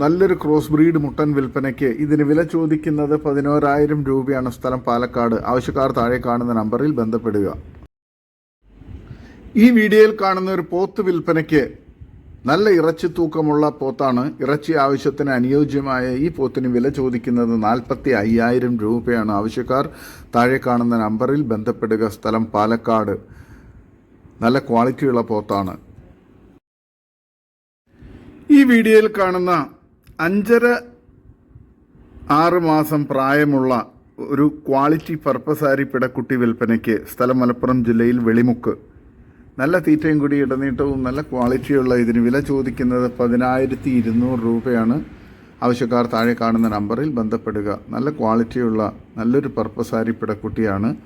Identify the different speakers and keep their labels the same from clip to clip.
Speaker 1: നല്ലൊരു cross breed മുട്ടൻ വിൽപ്പനയ്ക്ക് ഇതിന് വില ചോദിക്കുന്നത് പതിനോരായിരം രൂപയാണ് സ്ഥലം പാലക്കാട്. ആവശ്യക്കാർ താഴെ കാണുന്ന നമ്പറിൽ ബന്ധപ്പെടുക. ഈ വീഡിയോയിൽ കാണുന്ന ഒരു പോത്ത് വിൽപ്പനയ്ക്ക് നല്ല ഇറച്ചി തൂക്കമുള്ള പോത്താണ്. ഇറച്ചി ആവശ്യത്തിന് അനുയോജ്യമായ ഈ പോത്തിന് വില ചോദിക്കുന്നത് നാൽപ്പത്തി അയ്യായിരം രൂപയാണ്. ആവശ്യക്കാർ താഴെ കാണുന്ന നമ്പറിൽ ബന്ധപ്പെടുക. സ്ഥലം പാലക്കാട്. നല്ല ക്വാളിറ്റിയുള്ള പോത്താണ്. ഈ വീഡിയോയിൽ കാണുന്ന അഞ്ചര ആറ് മാസം പ്രായമുള്ള ഒരു ക്വാളിറ്റി പർപ്പസാരി പിടക്കുട്ടി വിൽപ്പനയ്ക്ക് സ്ഥലം മലപ്പുറം ജില്ലയിൽ വെളിമുക്ക്. നല്ല തീറ്റയും കൂടി ഇടനീട്ടവും നല്ല ക്വാളിറ്റിയുള്ള ഇതിന് വില ചോദിക്കുന്നത് പതിനായിരത്തി ഇരുന്നൂറ് രൂപയാണ്. ആവശ്യക്കാർ താഴെ കാണുന്ന നമ്പറിൽ ബന്ധപ്പെടുക. നല്ല ക്വാളിറ്റിയുള്ള നല്ലൊരു പർപ്പസാരി പിടക്കുട്ടിയാണ്.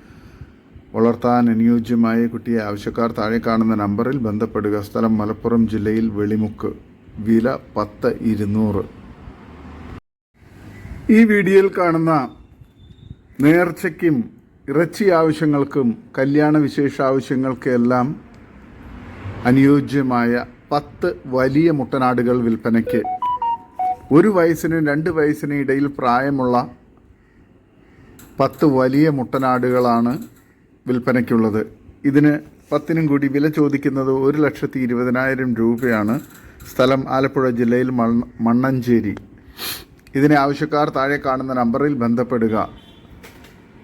Speaker 1: വളർത്താൻ അനുയോജ്യമായ കുട്ടിയെ ആവശ്യക്കാർ താഴെ കാണുന്ന നമ്പറിൽ ബന്ധപ്പെടുക. സ്ഥലം മലപ്പുറം ജില്ലയിൽ വെളിമുക്ക്. വില പത്ത് ഇരുന്നൂറ്. ഈ വീഡിയോയിൽ കാണുന്ന നേർച്ചയ്ക്കും ഇറച്ചി ആവശ്യങ്ങൾക്കും കല്യാണ വിശേഷ ആവശ്യങ്ങൾക്കെല്ലാം അനുയോജ്യമായ പത്ത് വലിയ മുട്ടനാടുകൾ വിൽപ്പനയ്ക്ക്. ഒരു വയസ്സിനും രണ്ട് വയസ്സിനും ഇടയിൽ പ്രായമുള്ള പത്ത് വലിയ മുട്ടനാടുകളാണ് വിൽപ്പനയ്ക്കുള്ളത്. ഇതിന് പത്തിനും കൂടി വില ചോദിക്കുന്നത് ഒരു ലക്ഷത്തി ഇരുപതിനായിരം രൂപയാണ്. സ്ഥലം ആലപ്പുഴ ജില്ലയിൽ മണ്ണ മണ്ണഞ്ചേരി. ഇതിനെ ആവശ്യക്കാർ താഴെ കാണുന്ന നമ്പറിൽ ബന്ധപ്പെടുക.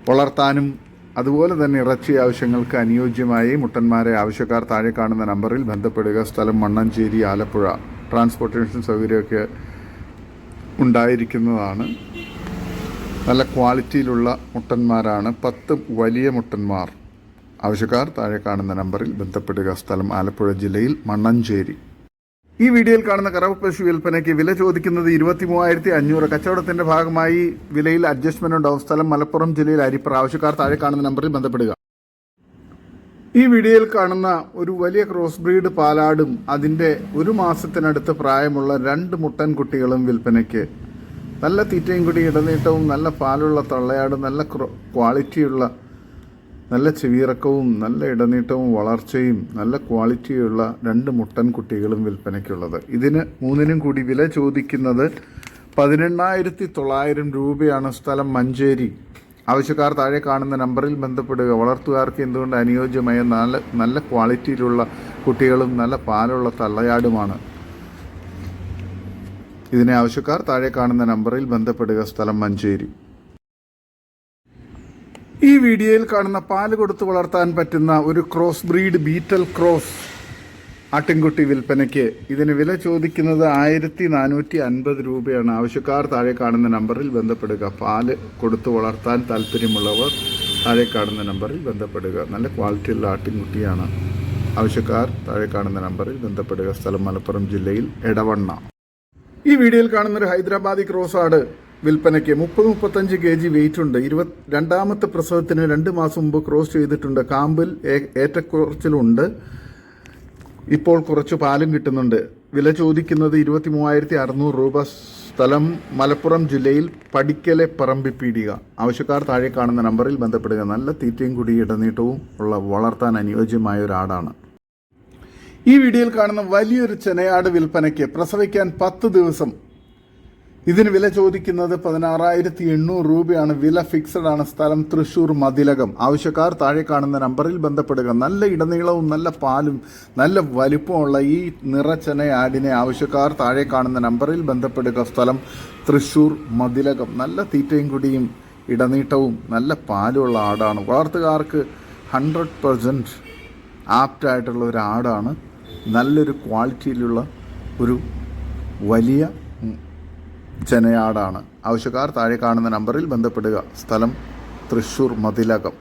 Speaker 1: വളർത്താനും അതുപോലെ തന്നെ ഇറച്ചി ആവശ്യങ്ങൾക്ക് അനുയോജ്യമായി മുട്ടന്മാരെ ആവശ്യക്കാർ താഴെ കാണുന്ന നമ്പറിൽ ബന്ധപ്പെടുക. സ്ഥലം മണ്ണഞ്ചേരി ആലപ്പുഴ. ട്രാൻസ്പോർട്ടേഷൻ സൗകര്യമൊക്കെ ഉണ്ടായിരിക്കുന്നതാണ്. നല്ല ക്വാളിറ്റിയിലുള്ള മുട്ടന്മാരാണ്. പത്ത് വലിയ മുട്ടന്മാർ ആവശ്യക്കാർ താഴെ കാണുന്ന നമ്പറിൽ ബന്ധപ്പെടുക. സ്ഥലം ആലപ്പുഴ ജില്ലയിൽ മണ്ണഞ്ചേരി. ഈ വീഡിയോയിൽ കാണുന്ന കറവ് പശു വിൽപ്പനയ്ക്ക് വില ചോദിക്കുന്നത് ഇരുപത്തി മൂവായിരത്തി അഞ്ഞൂറ്. കച്ചവടത്തിന്റെ ഭാഗമായി വിലയിൽ അഡ്ജസ്റ്റ്മെന്റ് ഉണ്ടാവും സ്ഥലം മലപ്പുറം ജില്ലയിൽ അരിപ്പുറ. ആവശ്യക്കാർ താഴെ കാണുന്ന നമ്പറിൽ ബന്ധപ്പെടുക. ഈ വീഡിയോയിൽ കാണുന്ന ഒരു വലിയ ക്രോസ് ബ്രീഡ് പാലാടും അതിന്റെ ഒരു മാസത്തിനടുത്ത് പ്രായമുള്ള രണ്ട് മുട്ടൻ കുട്ടികളും വിൽപ്പനയ്ക്ക്. നല്ല തീറ്റയും കൂടി ഇടനീട്ടവും നല്ല പാലുള്ള തള്ളയാടും നല്ല ക്വാളിറ്റിയുള്ള നല്ല ചെവിയിറക്കവും നല്ല ഇടനീട്ടവും വളർച്ചയും നല്ല ക്വാളിറ്റിയുള്ള രണ്ട് മുട്ടൻ കുട്ടികളും വിൽപ്പനയ്ക്കുള്ളത്. ഇതിന് മൂന്നിനും കൂടി വില ചോദിക്കുന്നത് പതിനെണ്ണായിരത്തി തൊള്ളായിരം രൂപയാണ് സ്ഥലം മഞ്ചേരി. ആവശ്യക്കാർ താഴെ കാണുന്ന നമ്പറിൽ ബന്ധപ്പെടുക. വളർത്തുകാർക്ക് എന്തുകൊണ്ട് അനുയോജ്യമായ നല്ല നല്ല ക്വാളിറ്റിയിലുള്ള കുട്ടികളും നല്ല പാലുള്ള തള്ളയാടുമാണ്? ഇതിനെ ആവശ്യക്കാർ താഴെ കാണുന്ന നമ്പറിൽ ബന്ധപ്പെടുക. സ്ഥലം മഞ്ചേരി. ഈ വീഡിയോയിൽ കാണുന്ന പാൽ കൊടുത്ത് വളർത്താൻ പറ്റുന്ന ഒരു ക്രോസ് ബ്രീഡ് ബീറ്റൽ ക്രോസ് ആട്ടിൻകുട്ടി വിൽപ്പനയ്ക്ക് ഇതിന് വില ചോദിക്കുന്നത് ആയിരത്തി നാനൂറ്റി അൻപത് രൂപയാണ്. ആവശ്യക്കാർ താഴെ കാണുന്ന നമ്പറിൽ ബന്ധപ്പെടുക. പാൽ കൊടുത്തു വളർത്താൻ താല്പര്യമുള്ളവർ താഴെ കാണുന്ന നമ്പറിൽ ബന്ധപ്പെടുക. നല്ല ക്വാളിറ്റിയുള്ള ആട്ടിൻകുട്ടിയാണ്. ആവശ്യക്കാർ താഴെ കാണുന്ന നമ്പറിൽ ബന്ധപ്പെടുക. സ്ഥലം മലപ്പുറം ജില്ലയിൽ എടവണ്ണ. ഈ വീഡിയോയിൽ കാണുന്ന ഒരു ഹൈദരാബാദി ക്രോസ് ആട് വിൽപ്പനയ്ക്ക് മുപ്പത് മുപ്പത്തഞ്ച് കെ ജി വെയിറ്റ് ഉണ്ട്. ഇരുപത് രണ്ടാമത്തെ പ്രസവത്തിന് രണ്ട് മാസം മുമ്പ് ക്രോസ് ചെയ്തിട്ടുണ്ട്. കാമ്പിൽ ഏറ്റക്കുറച്ചിലുണ്ട്. ഇപ്പോൾ കുറച്ച് പാലും കിട്ടുന്നുണ്ട്. വില ചോദിക്കുന്നത് ഇരുപത്തി മൂവായിരത്തി അറുന്നൂറ് രൂപ സ്ഥലം മലപ്പുറം ജില്ലയിൽ പടിക്കലെ പറമ്പിപ്പീടിക ആവശ്യക്കാർ താഴെ കാണുന്ന നമ്പറിൽ ബന്ധപ്പെടുക. നല്ല തീറ്റയും കുടി ഇടനീട്ടവും ഉള്ള വളർത്താൻ അനുയോജ്യമായ ഒരാടാണ്. ഈ വീഡിയോയിൽ കാണുന്ന വലിയൊരു ചെനയാട് വിൽപ്പനയ്ക്ക് പ്രസവിക്കാൻ പത്ത് ദിവസം ഇതിന് വില ചോദിക്കുന്നത് പതിനാറായിരത്തി എണ്ണൂറ് രൂപയാണ്. വില ഫിക്സഡ് ആണ്. സ്ഥലം തൃശൂർ മതിലകം. ആവശ്യക്കാർ താഴെ കാണുന്ന നമ്പറിൽ ബന്ധപ്പെടുക. നല്ല ഇടനീളവും നല്ല പാലും നല്ല വലിപ്പമുള്ള ഈ നിറച്ചന ആടിനെ ആവശ്യക്കാർ താഴെ കാണുന്ന നമ്പറിൽ ബന്ധപ്പെടുക. സ്ഥലം തൃശൂർ മതിലകം. നല്ല തീറ്റയും കുടിയും ഇടനീട്ടവും നല്ല പാലുമുള്ള ആടാണ്. വളർത്തുകാർക്ക് ഹൺഡ്രഡ് പെർസെന്റ് ആപ്റ്റായിട്ടുള്ള ഒരു ആടാണ്. നല്ലൊരു ക്വാളിറ്റിയിലുള്ള ഒരു വലിയ ചെനയാടാണ്. ആവശ്യക്കാർ താഴെ കാണുന്ന നമ്പറിൽ ബന്ധപ്പെടുക. സ്ഥലം തൃശൂർ മതിലകം.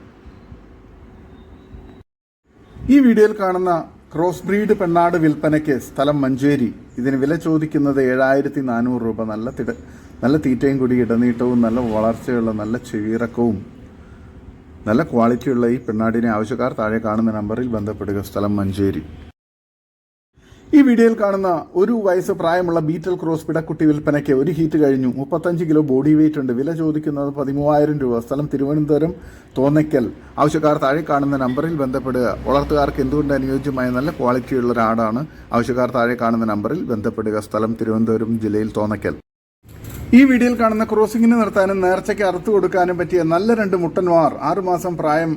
Speaker 1: ഈ വീഡിയോയിൽ കാണുന്ന ക്രോസ് ബ്രീഡ് പെണ്ണാട് വിൽപ്പനയ്ക്ക് സ്ഥലം മഞ്ചേരി. ഇതിന് വില ചോദിക്കുന്നത് ഏഴായിരത്തി നാനൂറ് രൂപ. നല്ല തിട നല്ല തീറ്റയും കൂടി ഇടനീട്ടവും നല്ല വളർച്ചയുള്ള നല്ല ചെവിയിറക്കവും നല്ല ക്വാളിറ്റിയുള്ള ഈ പെണ്ണാടിനെ ആവശ്യക്കാർ താഴെ കാണുന്ന നമ്പറിൽ ബന്ധപ്പെടുക. സ്ഥലം മഞ്ചേരി. ഈ വീഡിയോയിൽ കാണുന്ന ഒരു വയസ്സ് പ്രായമുള്ള ബീറ്റൽ ക്രോസ് പിടക്കുട്ടി വിൽപ്പനയ്ക്ക് ഒരു ഹീറ്റ് കഴിഞ്ഞു. മുപ്പത്തഞ്ച് കിലോ ബോഡി വെയിറ്റ് ഉണ്ട്. വില ചോദിക്കുന്നത് പതിമൂവായിരം രൂപ. സ്ഥലം തിരുവനന്തപുരം തോന്നയ്ക്കൽ. ആവശ്യക്കാർ താഴെ കാണുന്ന നമ്പറിൽ ബന്ധപ്പെടുക. വളർത്തുകാർക്ക് എന്തുകൊണ്ട് അനുയോജ്യമായ നല്ല ക്വാളിറ്റിയുള്ള ഒരു ആടാണ് ആവശ്യക്കാർ താഴെ കാണുന്ന നമ്പറിൽ ബന്ധപ്പെടുക. സ്ഥലം തിരുവനന്തപുരം ജില്ലയിൽ തോന്നയ്ക്കൽ. ഈ വീഡിയോയിൽ കാണുന്ന ക്രോസിംഗിന് നിർത്താനും നേർച്ചയ്ക്ക് അറുത്തു കൊടുക്കാനും പറ്റിയ നല്ല രണ്ട് മുട്ടന്മാർ ആറുമാസം പ്രായം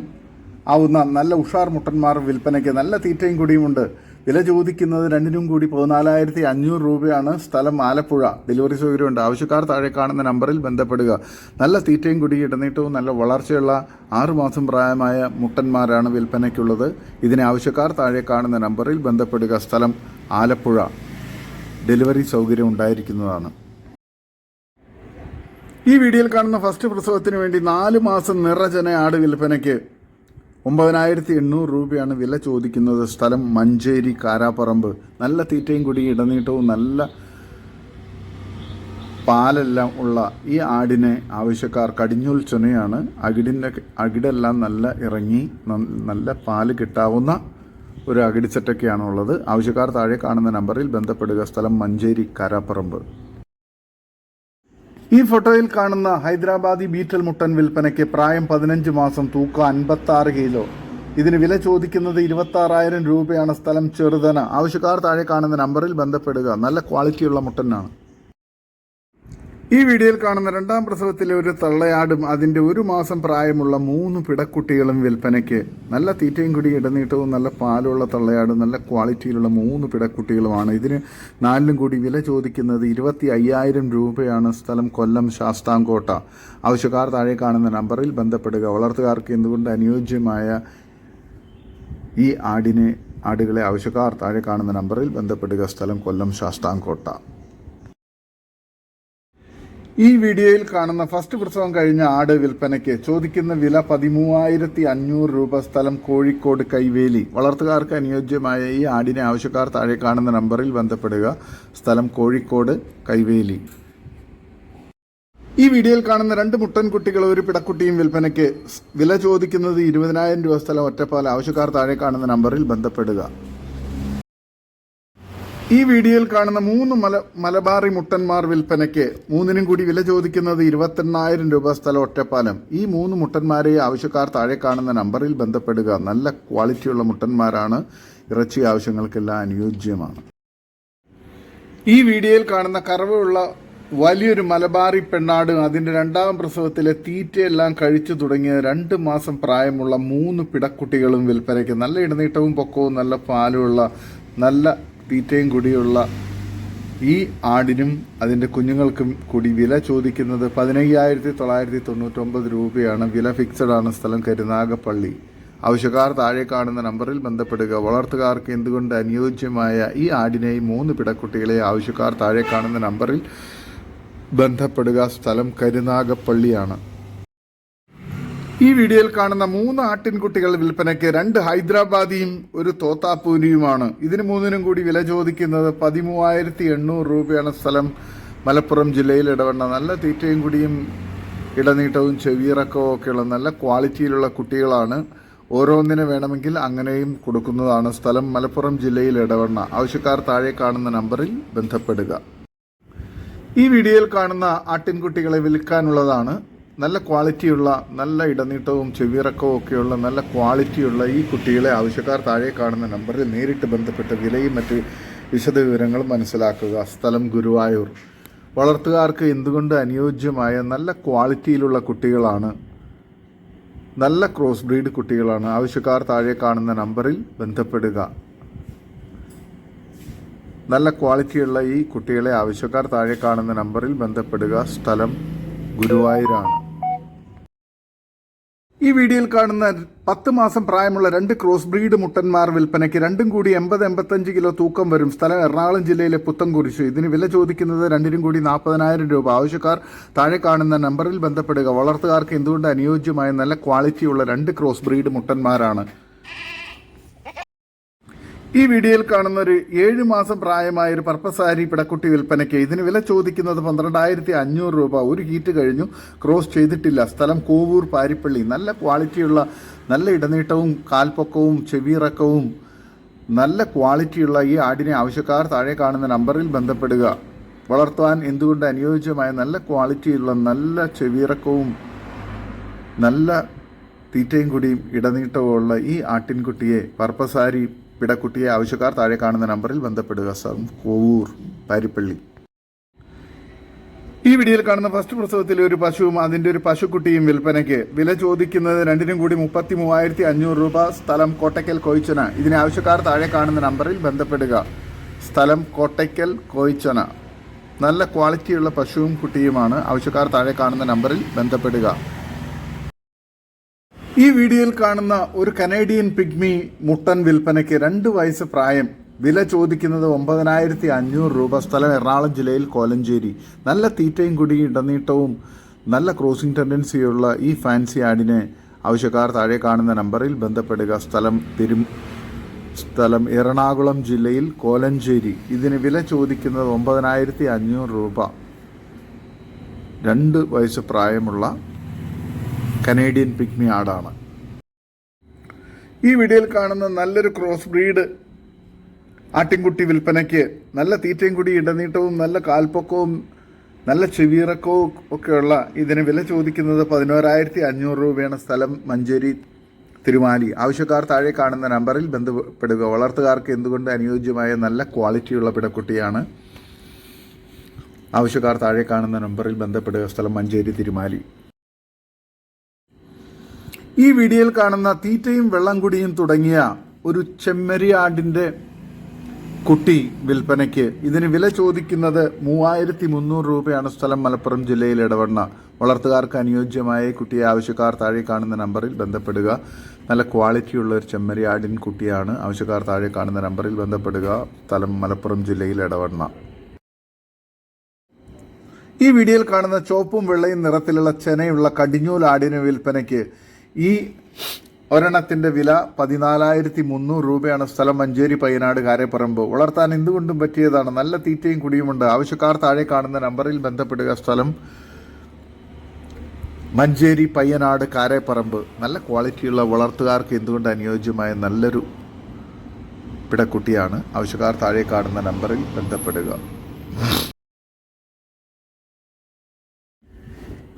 Speaker 1: ആവുന്ന നല്ല ഉഷാർ മുട്ടന്മാർ വിൽപ്പനയ്ക്ക് നല്ല തീറ്റയും കുടിയുമുണ്ട്. വില ചോദിക്കുന്നത് രണ്ടിനും കൂടി പതിനാലായിരത്തി അഞ്ഞൂറ് രൂപയാണ്. സ്ഥലം ആലപ്പുഴ. ഡെലിവറി സൗകര്യമുണ്ട്. ആവശ്യക്കാർ താഴെ കാണുന്ന നമ്പറിൽ ബന്ധപ്പെടുക. നല്ല തീറ്റയും കുടി ഇടനീട്ടവും നല്ല വളർച്ചയുള്ള ആറുമാസം പ്രായമായ മുട്ടന്മാരാണ് വിൽപ്പനയ്ക്കുള്ളത്. ഇതിനെ ആവശ്യക്കാർ താഴെ കാണുന്ന നമ്പറിൽ ബന്ധപ്പെടുക. സ്ഥലം ആലപ്പുഴ. ഡെലിവറി സൗകര്യം ഉണ്ടായിരിക്കുന്നതാണ്. ഈ വീഡിയോയിൽ കാണുന്ന ഫസ്റ്റ് പ്രസവത്തിന് വേണ്ടി നാല് മാസം നിറജന ആട് വിൽപ്പനയ്ക്ക് ഒമ്പതിനായിരത്തി എണ്ണൂറ് രൂപയാണ് വില ചോദിക്കുന്നത്. സ്ഥലം മഞ്ചേരി കാരാപ്പറമ്പ്. നല്ല തീറ്റയും കൂടി ഇടനീട്ടവും നല്ല പാലെല്ലാം ഉള്ള ഈ ആടിനെ ആവശ്യക്കാർ കടിഞ്ഞൂൽ ചുനയാണ്. അകിടിന്റെ അകിടെല്ലാം നല്ല ഇറങ്ങി നല്ല പാൽ കിട്ടാവുന്ന ഒരു അകിടിച്ചട്ടൊക്കെയാണുള്ളത്. ആവശ്യക്കാർ താഴെ കാണുന്ന നമ്പറിൽ ബന്ധപ്പെടുക. സ്ഥലം മഞ്ചേരി കാരാപ്പറമ്പ്. ഈ ഫോട്ടോയിൽ കാണുന്ന ഹൈദരാബാദി ബീറ്റൽ മുട്ടൻ വിൽപ്പനയ്ക്ക് പ്രായം പതിനഞ്ച് മാസം തൂക്കം അൻപത്തി ആറ് കിലോ. ഇതിന് വില ചോദിക്കുന്നത് ഇരുപത്തി ആറായിരം രൂപയാണ്. സ്ഥലം ചെറുതന. ആവശ്യക്കാർ താഴെ കാണുന്ന നമ്പറിൽ ബന്ധപ്പെടുക. നല്ല ക്വാളിറ്റിയുള്ള മുട്ടനാണ്. ഈ വീഡിയോയിൽ കാണുന്ന രണ്ടാം പ്രസവത്തിലെ ഒരു തള്ളയാടും അതിന്റെ ഒരു മാസം പ്രായമുള്ള മൂന്ന് പിടക്കുട്ടികളും വിൽപ്പനയ്ക്ക് നല്ല തീറ്റയും കുടി ഇടനീട്ടവും നല്ല പാലുള്ള തള്ളയാടും നല്ല ക്വാളിറ്റിയിലുള്ള മൂന്ന് പിടക്കുട്ടികളുമാണ്. ഇതിന് നാലിലും കൂടി വില ചോദിക്കുന്നത് ഇരുപത്തി അയ്യായിരം രൂപയാണ്. സ്ഥലം കൊല്ലം ശാസ്താംകോട്ട. ആവശ്യക്കാർ താഴെ കാണുന്ന നമ്പറിൽ ബന്ധപ്പെടുക. വളർത്തുകാർക്ക് എന്തുകൊണ്ട് അനുയോജ്യമായ ഈ ആടിനെ ആടുകളെ ആവശ്യക്കാർ താഴെ കാണുന്ന നമ്പറിൽ ബന്ധപ്പെടുക. സ്ഥലം കൊല്ലം ശാസ്താംകോട്ട. ഈ വീഡിയോയിൽ കാണുന്ന ഫസ്റ്റ് പ്രസവം കഴിഞ്ഞ ആട് വിൽപ്പനയ്ക്ക് ചോദിക്കുന്ന വില പതിമൂവായിരത്തി അഞ്ഞൂറ് രൂപ സ്ഥലം കോഴിക്കോട് കൈവേലി. വളർത്തുകാർക്ക് അനുയോജ്യമായ ഈ ആടിനെ ആവശ്യക്കാർ താഴെ കാണുന്ന നമ്പറിൽ ബന്ധപ്പെടുക. സ്ഥലം കോഴിക്കോട് കൈവേലി. ഈ വീഡിയോയിൽ കാണുന്ന രണ്ട് മുട്ടൻ മുട്ടൻകുട്ടികൾ ഒരു പിടക്കുട്ടിയും വിൽപ്പനയ്ക്ക് വില ചോദിക്കുന്നത് ഇരുപതിനായിരം രൂപ സ്ഥലം ഒറ്റപ്പാൽ ആവശ്യക്കാർ താഴെ കാണുന്ന നമ്പറിൽ ബന്ധപ്പെടുക. ഈ വീഡിയോയിൽ കാണുന്ന മൂന്ന് മല മലബാറി മുട്ടന്മാർ വിൽപ്പനയ്ക്ക് മൂന്നിനും കൂടി വില ചോദിക്കുന്നത് ഇരുപത്തെണ്ണായിരം രൂപ സ്ഥലം ഒറ്റപ്പാലം. ഈ മൂന്ന് മുട്ടന്മാരെ ആവശ്യക്കാർ താഴെ കാണുന്ന നമ്പറിൽ ബന്ധപ്പെടുക. നല്ല ക്വാളിറ്റിയുള്ള മുട്ടന്മാരാണ്. ഇറച്ചി ആവശ്യങ്ങൾക്കെല്ലാം അനുയോജ്യമാണ്. ഈ വീഡിയോയിൽ കാണുന്ന കറവുള്ള വലിയൊരു മലബാറി പെണ്ണാട് അതിന്റെ രണ്ടാം പ്രസവത്തിലെ തീറ്റയെല്ലാം കഴിച്ചു തുടങ്ങിയ രണ്ട് മാസം പ്രായമുള്ള മൂന്ന് പിടക്കുട്ടികളും വിൽപ്പനയ്ക്ക് നല്ല ഇടനീട്ടവും പൊക്കവും നല്ല പാലുമുള്ള നല്ല തീറ്റയും കൂടിയുള്ള ഈ ആടിനും അതിന്റെ കുഞ്ഞുങ്ങൾക്കും കൂടി വില ചോദിക്കുന്നത് പതിനയ്യായിരത്തി തൊള്ളായിരത്തി തൊണ്ണൂറ്റൊമ്പത് രൂപയാണ്. വില ഫിക്സഡ് ആണ് സ്ഥലം കരുനാഗപ്പള്ളി ആവശ്യക്കാർ താഴെ കാണുന്ന നമ്പറിൽ ബന്ധപ്പെടുക. വളർത്തുകാർക്ക് എന്തുകൊണ്ട് അനുയോജ്യമായ ഈ ആടിനെയും മൂന്ന് പിടക്കുട്ടികളെ ആവശ്യക്കാർ താഴെ കാണുന്ന നമ്പറിൽ ബന്ധപ്പെടുക സ്ഥലം കരുനാഗപ്പള്ളിയാണ് ഈ വീഡിയോയിൽ കാണുന്ന മൂന്ന് ആട്ടിൻകുട്ടികൾ വിൽപ്പനയ്ക്ക് രണ്ട് ഹൈദരാബാദിയും ഒരു തോത്താപ്പൂനിയുമാണ് ഇതിന് മൂന്നിനും കൂടി വില ചോദിക്കുന്നത് പതിമൂവായിരത്തി എണ്ണൂറ് രൂപയാണ് സ്ഥലം. മലപ്പുറം ജില്ലയിൽ ഇടവണ്ണ. നല്ല തീറ്റയും കുടിയും ഇടനീട്ടവും ചെവിയിറക്കവും ഒക്കെയുള്ള നല്ല ക്വാളിറ്റിയിലുള്ള കുട്ടികളാണ്. ഓരോന്നിനെ വേണമെങ്കിൽ അങ്ങനെയും കൊടുക്കുന്നതാണ് സ്ഥലം. മലപ്പുറം ജില്ലയിൽ ഇടവണ്ണ. ആവശ്യക്കാർ താഴെ കാണുന്ന നമ്പറിൽ ബന്ധപ്പെടുക. ഈ വീഡിയോയിൽ കാണുന്ന ആട്ടിൻകുട്ടികളെ വിൽക്കാനുള്ളതാണ് നല്ല ക്വാളിറ്റിയുള്ള നല്ല ഇടനീട്ടവും ചെവിയിറക്കവും ഒക്കെയുള്ള നല്ല ക്വാളിറ്റിയുള്ള ഈ കുട്ടികളെ ആവശ്യക്കാർ താഴെ കാണുന്ന നമ്പറിൽ നേരിട്ട് ബന്ധപ്പെട്ട് വിലയും മറ്റ് വിശദവിവരങ്ങളും മനസ്സിലാക്കുക. സ്ഥലം ഗുരുവായൂർ. വളർത്തുകാർക്ക് എന്തുകൊണ്ട് അനുയോജ്യമായ നല്ല ക്വാളിറ്റിയിലുള്ള കുട്ടികളാണ്? നല്ല ക്രോസ് ബ്രീഡ് കുട്ടികളാണ്. ആവശ്യക്കാർ താഴെ കാണുന്ന നമ്പറിൽ ബന്ധപ്പെടുക. നല്ല ക്വാളിറ്റിയുള്ള ഈ കുട്ടികളെ ആവശ്യക്കാർ താഴെ കാണുന്ന നമ്പറിൽ ബന്ധപ്പെടുക. സ്ഥലം ഗുരുവായൂരാണ്. ഈ വീഡിയോയിൽ കാണുന്ന പത്ത് മാസം പ്രായമുള്ള രണ്ട് ക്രോസ് ബ്രീഡ് മുട്ടന്മാർ വിൽപ്പനയ്ക്ക് രണ്ടും കൂടി എൺപത് എൺപത്തഞ്ച് കിലോ തൂക്കം വരും. സ്ഥലം എറണാകുളം ജില്ലയിലെ പുത്തംകുരിശു ഇതിന് വില ചോദിക്കുന്നത് രണ്ടിനും കൂടി നാൽപ്പതിനായിരം രൂപ. ആവശ്യക്കാർ താഴെ കാണുന്ന നമ്പറിൽ ബന്ധപ്പെടുക. വളർത്തുകാർക്ക് എന്തുകൊണ്ട് അനുയോജ്യമായ നല്ല ക്വാളിറ്റിയുള്ള രണ്ട് ക്രോസ് ബ്രീഡ് മുട്ടന്മാരാണ്? ഈ വീഡിയോയിൽ കാണുന്ന ഒരു ഏഴ് മാസം പ്രായമായ ഒരു പർപ്പസാരി പിടക്കുട്ടി വിൽപ്പനയ്ക്ക് ഇതിന് വില ചോദിക്കുന്നത് പന്ത്രണ്ടായിരത്തി അഞ്ഞൂറ് രൂപ. ഒരു ഹീറ്റ് കഴിഞ്ഞു. ക്രോസ് ചെയ്തിട്ടില്ല. സ്ഥലം കോവൂർ പാരിപ്പള്ളി. നല്ല ക്വാളിറ്റിയുള്ള നല്ല ഇടനീട്ടവും കാൽപ്പൊക്കവും ചെവിയിറക്കവും നല്ല ക്വാളിറ്റിയുള്ള ഈ ആടിനെ ആവശ്യക്കാർ താഴെ കാണുന്ന നമ്പറിൽ ബന്ധപ്പെടുക. വളർത്തുവാൻ എന്തുകൊണ്ട് അനുയോജ്യമായ നല്ല ക്വാളിറ്റിയുള്ള നല്ല ചെവിയിറക്കവും നല്ല തീറ്റയും കൂടിയും ഇടനീട്ടവും ഉള്ള ഈ ആട്ടിൻകുട്ടിയെ പർപ്പസാരി പിടക്കുട്ടിയെ ആവശ്യക്കാർ താഴെ കാണുന്ന നമ്പറിൽ ബന്ധപ്പെടുക. സർ കോവൂർ പാരിപ്പള്ളി. ഈ വീഡിയോയിൽ കാണുന്ന ഫസ്റ്റ് പ്രസവത്തിൽ ഒരു പശുവും അതിന്റെ ഒരു പശുക്കുട്ടിയും വിൽപ്പനയ്ക്ക് വില ചോദിക്കുന്നത് രണ്ടിനും കൂടി മുപ്പത്തി മൂവായിരത്തി അഞ്ഞൂറ് രൂപ. സ്ഥലം കോട്ടയ്ക്കൽ കോയിച്ചന. ഇതിന് ആവശ്യക്കാർ താഴെ കാണുന്ന നമ്പറിൽ ബന്ധപ്പെടുക. സ്ഥലം കോട്ടയ്ക്കൽ കോയിച്ചന. നല്ല ക്വാളിറ്റിയുള്ള പശുവും കുട്ടിയുമാണ് ആവശ്യക്കാർ താഴെ കാണുന്ന നമ്പറിൽ ബന്ധപ്പെടുക. ഈ വീഡിയോയിൽ കാണുന്ന ഒരു കനേഡിയൻ പിഗ്മി മുട്ടൻ വിൽപ്പനയ്ക്ക് രണ്ട് വയസ്സ് പ്രായം. വില ചോദിക്കുന്നത് ഒമ്പതിനായിരത്തി അഞ്ഞൂറ് രൂപ. സ്ഥലം എറണാകുളം ജില്ലയിൽ കോലഞ്ചേരി. നല്ല തീറ്റയും കുടി ഇടനീട്ടവും നല്ല ക്രോസിംഗ് ടെൻഡൻസിയുള്ള ഈ ഫാൻസി ആടിനെ ആവശ്യക്കാർ താഴെ കാണുന്ന നമ്പറിൽ ബന്ധപ്പെടുക. സ്ഥലം തിരും സ്ഥലം എറണാകുളം ജില്ലയിൽ കോലഞ്ചേരി. ഇതിന് വില ചോദിക്കുന്നത് ഒമ്പതിനായിരത്തി അഞ്ഞൂറ് രൂപ. രണ്ട് വയസ്സ് പ്രായമുള്ള കനേഡിയൻ പിഗ്മി ആടാണ്. ഈ വീഡിയോയിൽ കാണുന്ന നല്ലൊരു ക്രോസ് ബ്രീഡ് ആട്ടിൻകുട്ടി വിൽപ്പനയ്ക്ക് നല്ല തീറ്റയും കൂടി ഇടനീട്ടവും നല്ല കാൽപ്പൊക്കവും നല്ല ചെവിയിറക്കവും ഒക്കെയുള്ള ഇതിന് വില ചോദിക്കുന്നത് പതിനോരായിരത്തി അഞ്ഞൂറ് രൂപയാണ് സ്ഥലം മഞ്ചേരി തിരുമാലി. ആവശ്യക്കാർ താഴെ കാണുന്ന നമ്പറിൽ ബന്ധപ്പെടുക. വളർത്തുകാർക്ക് എന്തുകൊണ്ട് അനുയോജ്യമായ നല്ല ക്വാളിറ്റിയുള്ള പിടക്കുട്ടിയാണ്? ആവശ്യക്കാർ താഴെ കാണുന്ന നമ്പറിൽ ബന്ധപ്പെടുക. സ്ഥലം മഞ്ചേരി തിരുമാലി. ഈ വീഡിയോയിൽ കാണുന്ന തീറ്റയും വെള്ളം കുടിയും തുടങ്ങിയ ഒരു ചെമ്മരിയാടിന്റെ കുട്ടി വിൽപ്പനയ്ക്ക് ഇതിന് വില ചോദിക്കുന്നത് മൂവായിരത്തി മുന്നൂറ് രൂപയാണ് സ്ഥലം മലപ്പുറം ജില്ലയിൽ ഇടവണ്ണ വളർത്തുകാർക്ക് അനുയോജ്യമായ കുട്ടിയെ ആവശ്യക്കാർ താഴെ കാണുന്ന നമ്പറിൽ ബന്ധപ്പെടുക. നല്ല ക്വാളിറ്റിയുള്ള ഒരു ചെമ്മരി ആടിൻ കുട്ടിയാണ് ആവശ്യക്കാർ താഴെ കാണുന്ന നമ്പറിൽ ബന്ധപ്പെടുക. സ്ഥലം മലപ്പുറം ജില്ലയിൽ ഇടവണ്ണ ഈ വീഡിയോയിൽ കാണുന്ന ചുവപ്പും വെള്ളയും നിറത്തിലുള്ള ചെനയുള്ള കടിഞ്ഞൂൽ ആടിന് വിൽപ്പനയ്ക്ക് ഈ ഒരെണ്ണത്തിന്റെ വില പതിനാലായിരത്തി മുന്നൂറ് രൂപയാണ് സ്ഥലം മഞ്ചേരി പയ്യനാട് കാരപ്പറമ്പ്. വളർത്താൻ എന്തുകൊണ്ടും പറ്റിയതാണ്. നല്ല തീറ്റയും കുടിയുമുണ്ട്. ആവശ്യക്കാർ താഴെ കാണുന്ന നമ്പറിൽ ബന്ധപ്പെടുക. സ്ഥലം മഞ്ചേരി പയ്യനാട് കാരപ്പറമ്പ്. നല്ല ക്വാളിറ്റിയുള്ള വളർത്തുകാർക്ക് എന്തുകൊണ്ട് അനുയോജ്യമായ നല്ലൊരു പിടക്കുട്ടിയാണ്? ആവശ്യക്കാർ താഴെ കാണുന്ന നമ്പറിൽ ബന്ധപ്പെടുക.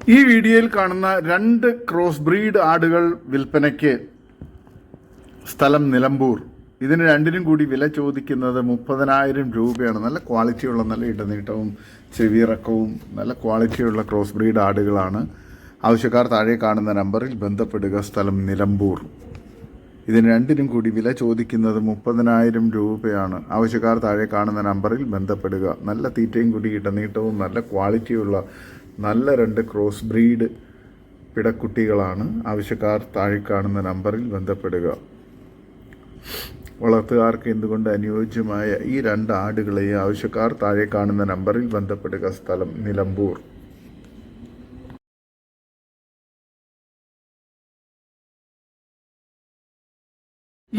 Speaker 1: ഈ വീഡിയോയിൽ കാണുന്ന രണ്ട് ക്രോസ് ബ്രീഡ് ആടുകൾ വിൽപ്പനയ്ക്ക് സ്ഥലം നിലമ്പൂർ. ഇതിന് രണ്ടിനും കൂടി വില ചോദിക്കുന്നത് മുപ്പതിനായിരം രൂപയാണ്. നല്ല ക്വാളിറ്റിയുള്ള നല്ല ഇടനീട്ടവും ചെവിയിറക്കവും നല്ല ക്വാളിറ്റിയുള്ള ക്രോസ് ബ്രീഡ് ആടുകളാണ്. ആവശ്യക്കാർ താഴെ കാണുന്ന നമ്പറിൽ ബന്ധപ്പെടുക. സ്ഥലം നിലമ്പൂർ. ഇതിന് രണ്ടിനും കൂടി വില ചോദിക്കുന്നത് മുപ്പതിനായിരം രൂപയാണ്. ആവശ്യക്കാർ താഴെ കാണുന്ന നമ്പറിൽ ബന്ധപ്പെടുക. നല്ല തീറ്റയും കൂടി ഇടനീട്ടവും നല്ല ക്വാളിറ്റിയുള്ള നല്ല രണ്ട് ക്രോസ് ബ്രീഡ് പിടക്കുട്ടികളാണ്. ആവശ്യക്കാർ താഴെ കാണുന്ന നമ്പറിൽ ബന്ധപ്പെടുക. വളർത്തുകാർക്ക് എന്തുകൊണ്ട് അനുയോജ്യമായ ഈ രണ്ട് ആടുകളെയും ആവശ്യക്കാർ താഴെ കാണുന്ന നമ്പറിൽ ബന്ധപ്പെടുക? സ്ഥലം നിലമ്പൂർ.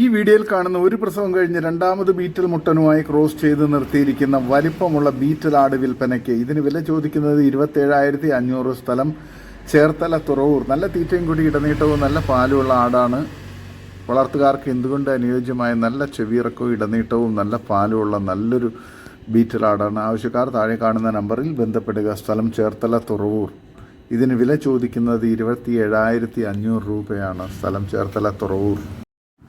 Speaker 1: ഈ വീഡിയോയിൽ കാണുന്ന ഒരു പ്രസവം കഴിഞ്ഞ് രണ്ടാമത് ബീറ്റൽ മുട്ടനുമായി ക്രോസ് ചെയ്ത് നിർത്തിയിരിക്കുന്ന വലിപ്പമുള്ള ബീറ്റൽ ആട് വിൽപ്പനയ്ക്ക് ഇതിന് വില ചോദിക്കുന്നത് ഇരുപത്തേഴായിരത്തി അഞ്ഞൂറ് സ്ഥലം ചേർത്തല തുറവൂർ. നല്ല തീറ്റയും കൂടി ഇടനീട്ടവും നല്ല പാലുമുള്ള ആടാണ്. വളർത്തുകാർക്ക് എന്തുകൊണ്ട് അനുയോജ്യമായ നല്ല ചെവിയിറക്കവും ഇടനീട്ടവും നല്ല പാലുമുള്ള നല്ലൊരു ബീറ്റൽ ആടാണ്. ആവശ്യക്കാർ താഴെ കാണുന്ന നമ്പറിൽ ബന്ധപ്പെടുക. സ്ഥലം ചേർത്തല തുറവൂർ. ഇതിന് വില ചോദിക്കുന്നത് ഇരുപത്തി ഏഴായിരത്തി അഞ്ഞൂറ് രൂപയാണ്. സ്ഥലം ചേർത്തല തുറവൂർ.